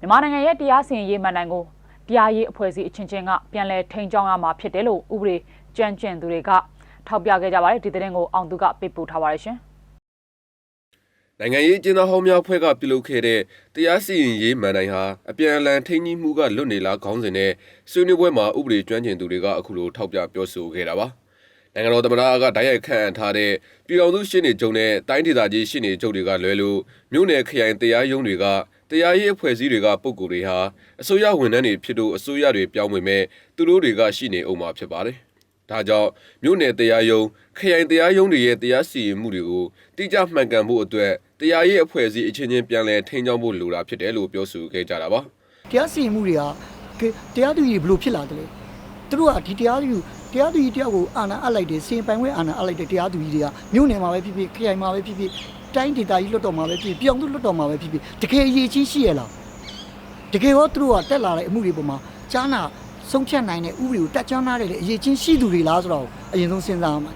မြန်မာနိုင်ငံရဲ့တရားစီရင်ရေးမှန်တိုင်းကိုတရားရေးအဖွဲ့အစည်းအချင်းချင်းကပြန်လည်ထိန်းကျောင်းရမှာဖြစ်တယ်လို့ဥပဒေကြမ်းကျင့်သူတွေကထောက်ပြခဲ့ကြပါတယ်ဒီသတင်းကိုအောင်သူကပေးပို့ထားပါတယ်ရှင်နိုင်ငံရေးအကျဉ်းသားဟောင်းများဖွဲ့ကပြုလုပ်ခဲ့တဲ့တရားစီရင်ရေးမန်တိုင်းဟာအပြန်အလှန်ထိန်းကြီးမှုကလွတ်နေလားခေါင်းစဉ်နဲ့ဆွေးနွေးပွဲမှာဥပဒေကျွမ်းကျင်သူတွေကအခုလိုထောက်ပြပြောဆိုခဲ့တာပါနိုင်ငံတော်သမ္မတကတိုက်ရိုက်ခန့်အပ်ထားတဲ့ပြည်တော်စုရှင်းနေကြုံတဲ့တိုင်းဒေသကြီးရှင်းနေကြုံတွေကလွဲလို့မြို့နယ်ခရိုင်တရားရုံးတွေက တရားရေးအဖွဲ့အစည်းတွေကပုံကိုယ်တွေဟာအစိုးရဝန်ထမ်းတွေဖြစ်လို့အစိုးရတွေပြောင်းဝင်မဲ့သူတို့တွေကရှိနေအောင်မှာဖြစ်ပါတယ်ဒါကြောင့်မြို့နယ်တရားရုံးခရိုင်တရားရုံးတွေရဲ့တရားစီရင်မှုတွေကိုတိကျမှန်ကန်ဖို့အတွက်တရားရေးအဖွဲ့အစည်းအချင်းချင်းပြန်လည်ထိန်းကျောင်းဖို့လိုတာဖြစ်တယ်လို့ပြောဆိုခဲ့ကြတာပါတရားစီရင်မှုတွေကကဲတရားသူကြီးဘယ်လိုဖြစ်လာတယ်လဲသူတို့ကဒီတရားသူတရားသူကြီးတယောက်ကိုအာဏာအပ်လိုက်တယ်စီရင်ပိုင်ခွင့်အာဏာအပ်လိုက်တယ်တရားသူကြီးတွေကမြို့နယ်မှာပဲဖြစ်ဖြစ်ခရိုင်မှာပဲဖြစ်ဖြစ် တိုင်းဒေသကြီးလွတ်တော်မှာပဲဖြစ်ပြည်အောင်သူလွတ်တော်မှာပဲဖြစ်ဖြစ်တကယ်ရည်ချင်းရှိရလားတကယ်ရောသူတို့ကတက်လာတဲ့အမှုတွေပေါ်မှာကြားနာဆုံးဖြတ်နိုင်တဲ့ဥပဒေကိုတက်ချမ်းနာတဲ့လေအရေးချင်းရှိသူတွေလားဆိုတော့အရင်ဆုံးစဉ်းစားမှာ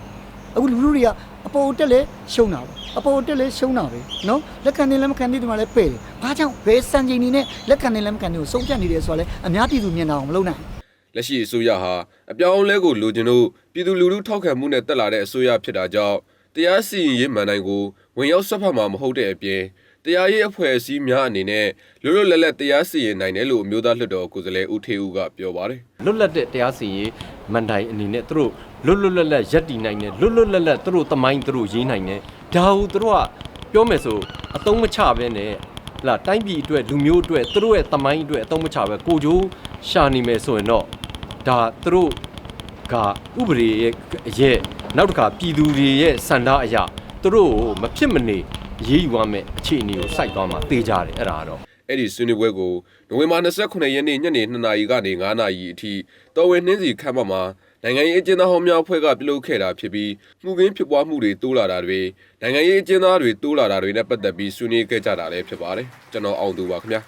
အခုလူလူတွေကအပေါ်တက်လဲရှုံးတာပဲအပေါ်တက်လဲရှုံးတာပဲနော်လက်ခံနေလက်မခံနေဒီမှာလဲပဲ့တယ်ဘာကြောင့်ဘယ်စံချိန်နေနဲ့လက်ခံနေလက်မခံနေကိုဆုံးဖြတ်နေတယ်ဆိုတော့လဲအများပြည်သူမြင်တာအောင်မလုပ်နိုင်လက်ရှိအစိုးရဟာအပြောင်းအလဲကိုလိုချင်လို့ပြည်သူလူထုထောက်ခံမှုနဲ့တက်လာတဲ့အစိုးရဖြစ်တာကြောင့် တရားစီရင်ရေးမှန်တိုင်းကိုဝင်ရောက်ဆွတ်ဖက်မှာမဟုတ်တဲ့အပြင်တရားရေးအဖွဲ့အစည်းများအနေနဲ့လွတ်လွတ်လပ်လပ်တရားစီရင်နိုင်တယ်လို့အမျိုးသားလွှတ်တော်ကိုယ်စားလှယ်ဦးထေဦးကပြောပါတယ်လွတ်လပ်တဲ့တရားစီရင်မန်တိုင်အနေနဲ့သူတို့လွတ်လွတ်လပ်လပ်ရက်တည်နိုင်တယ်လွတ်လွတ်လပ်လပ်သူတို့တမိုင်းသူတို့ရေးနိုင်တယ်ဒါဟုသူတို့ကပြောမယ်ဆိုအတုံးမချပဲနဲ့လာတိုင်းပြည်အတွက်လူမျိုးအတွက်သူတို့ရဲ့တမိုင်းအတွက်အတုံးမချပဲကိုကြိုးရှာနေမယ်ဆိုရင်တော့ဒါသူတို့ကဥပဒေရဲ့ရဲ့ နောက်တစ်ခါပြည်သူတွေရဲ့စန္ဒအရာသူတို့ကိုမဖြစ်မနေရေးယူရမယ်အခြေအနေကိုစိုက်သွားမှာတေးကြတယ်အဲ့ဒါကတော့အဲ့ဒီဆွေးနွေးပွဲကိုနိုဝင်ဘာ29ရက်နေ့ညနေ2နာရီကနေ9နာရီအထိတော်ဝင်နှင်းစီခမ်းမမှာနိုင်ငံရေးအကျဉ်းသားဟောင်းများအဖွဲ့ကပြုလုပ်ခဲ့တာဖြစ်ပြီးမှုခင်းဖြစ်ပွားမှုတွေတိုးလာတာတွေနိုင်ငံရေးအကျဉ်းသားတွေတိုးလာတာတွေနဲ့ပတ်သက်ပြီးဆွေးနွေးခဲ့ကြတာလည်းဖြစ်ပါတယ်ကျွန်တော်အောင်သူပါခင်ဗျာ